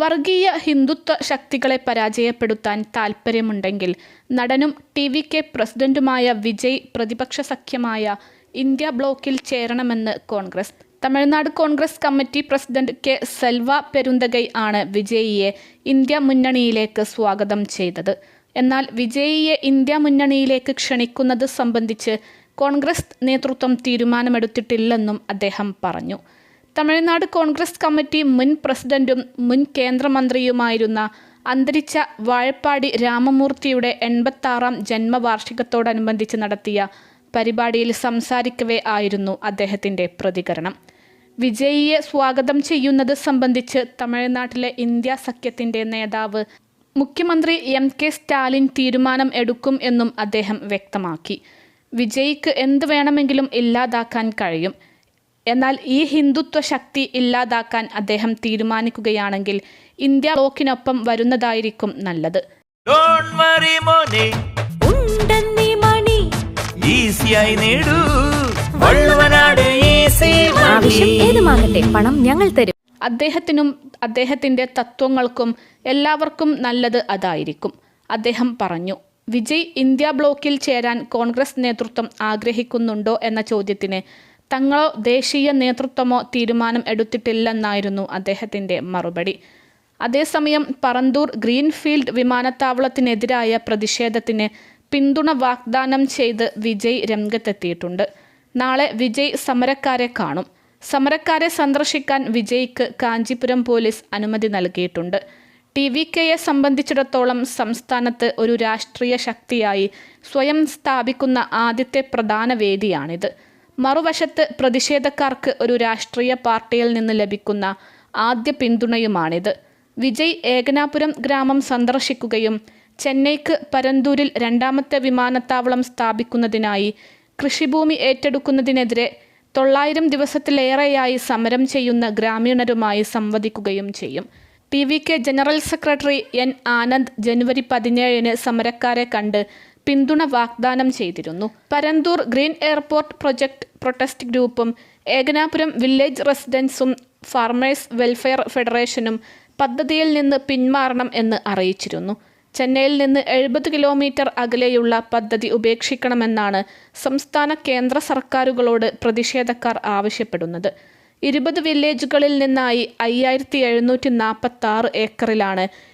വർഗീയ ഹിന്ദുത്വ ശക്തികളെ പരാജയപ്പെടുത്താൻ താൽപ്പര്യമുണ്ടെങ്കിൽ നടനും ടി വി കെ പ്രസിഡന്റുമായ വിജയ് പ്രതിപക്ഷ സഖ്യമായ ഇന്ത്യ ബ്ലോക്കിൽ ചേരണമെന്ന് Congress. Tamil Nadu Congress committee president K Selva Perunthagai ആണ് വിജയിയെ ഇന്ത്യ മുന്നണിയിലേക്ക് സ്വാഗതം ചെയ്തത്. എന്നാൽ വിജയിയെ ഇന്ത്യ മുന്നണിയിലേക്ക് ക്ഷണിക്കുന്നത് സംബന്ധിച്ച് കോൺഗ്രസ് നേതൃത്വം തീരുമാനമെടുത്തിട്ടില്ലെന്നും അദ്ദേഹം പറഞ്ഞു. തമിഴ്നാട് കോൺഗ്രസ് കമ്മിറ്റി മുൻ പ്രസിഡന്റും മുൻ കേന്ദ്രമന്ത്രിയുമായിരുന്ന അന്തരിച്ച വാഴപ്പാടി രാമമൂർത്തിയുടെ എൺപത്താറാം ജന്മവാർഷികത്തോടനുബന്ധിച്ച് നടത്തിയ പരിപാടിയിൽ സംസാരിക്കവേ ആയിരുന്നു അദ്ദേഹത്തിന്റെ പ്രതികരണം. വിജയിയെ സ്വാഗതം ചെയ്യുന്നത് സംബന്ധിച്ച് തമിഴ്നാട്ടിലെ ഇന്ത്യ സഖ്യത്തിന്റെ നേതാവ് മുഖ്യമന്ത്രി എം കെ സ്റ്റാലിൻ തീരുമാനം എടുക്കും എന്നും അദ്ദേഹം വ്യക്തമാക്കി. വിജയ്ക്ക് എന്ത് വേണമെങ്കിലും ഇല്ലാതാക്കാൻ കഴിയും. എന്നാൽ ഈ ഹിന്ദുത്വ ശക്തി ഇല്ലാതാക്കാൻ അദ്ദേഹം തീരുമാനിക്കുകയാണെങ്കിൽ ഇന്ത്യ ബ്ലോക്കിനൊപ്പം വരുന്നതായിരിക്കും നല്ലത്. പണം ഞങ്ങൾ തരും. അദ്ദേഹത്തിനും അദ്ദേഹത്തിന്റെ തത്വങ്ങൾക്കും എല്ലാവർക്കും നല്ലത് അതായിരിക്കും. അദ്ദേഹം പറഞ്ഞു വിജയ് ഇന്ത്യ ബ്ലോക്കിൽ ചേരാൻ കോൺഗ്രസ് നേതൃത്വം ആഗ്രഹിക്കുന്നുണ്ടോ? എന്ന ചോദ്യത്തിന് തങ്ങളോ ദേശീയ നേതൃത്വമോ തീരുമാനം എടുത്തിട്ടില്ലെന്നായിരുന്നു അദ്ദേഹത്തിന്റെ മറുപടി. അതേസമയം പറന്തൂർ ഗ്രീൻഫീൽഡ് വിമാനത്താവളത്തിനെതിരായ പ്രതിഷേധത്തിന് പിന്തുണ വാഗ്ദാനം ചെയ്ത് വിജയ് രംഗത്തെത്തിയിട്ടുണ്ട്. നാളെ വിജയ് സമരക്കാരെ കാണും. സമരക്കാരെ സന്ദർശിക്കാൻ വിജയ്ക്ക് കാഞ്ചീപുരം പോലീസ് അനുമതി നൽകിയിട്ടുണ്ട്. ടി വി കെയെ സംബന്ധിച്ചിടത്തോളം സംസ്ഥാനത്ത് ഒരു രാഷ്ട്രീയ ശക്തിയായി സ്വയം സ്ഥാപിക്കുന്ന ആദ്യത്തെ പ്രധാന വേദിയാണിത്. മറുവശത്ത് പ്രതിഷേധക്കാർക്ക് ഒരു രാഷ്ട്രീയ പാർട്ടിയിൽ നിന്ന് ലഭിക്കുന്ന ആദ്യ പിന്തുണയുമാണിത്. വിജയ് ഏകനാപുരം ഗ്രാമം സന്ദർശിക്കുകയും ചെന്നൈക്ക് പരന്തൂരിൽ രണ്ടാമത്തെ വിമാനത്താവളം സ്ഥാപിക്കുന്നതിനായി കൃഷിഭൂമി ഏറ്റെടുക്കുന്നതിനെതിരെ തൊള്ളായിരം ദിവസത്തിലേറെയായി സമരം ചെയ്യുന്ന ഗ്രാമീണരുമായി സംവദിക്കുകയും ചെയ്യും. T V K general secretary N Anand ജനുവരി പതിനേഴിന് സമരക്കാരെ കണ്ട് പിന്തുണ വാഗ്ദാനം ചെയ്തിരുന്നു. Parandur green airport project protest ഗ്രൂപ്പും ഏകനാപുരം വില്ലേജ് റെസിഡൻസും ഫാർമേഴ്സ് വെൽഫെയർ ഫെഡറേഷനും പദ്ധതിയിൽ നിന്ന് പിന്മാറണം എന്ന് അറിയിച്ചിരുന്നു. ചെന്നൈയിൽ നിന്ന് എഴുപത് കിലോമീറ്റർ അകലെയുള്ള പദ്ധതി ഉപേക്ഷിക്കണമെന്നാണ് സംസ്ഥാന കേന്ദ്ര സർക്കാരുകളോട് പ്രതിഷേധക്കാർ ആവശ്യപ്പെടുന്നത്. ഇരുപത് വില്ലേജുകളിൽ നിന്നായി അയ്യായിരത്തി ഏക്കറിലാണ്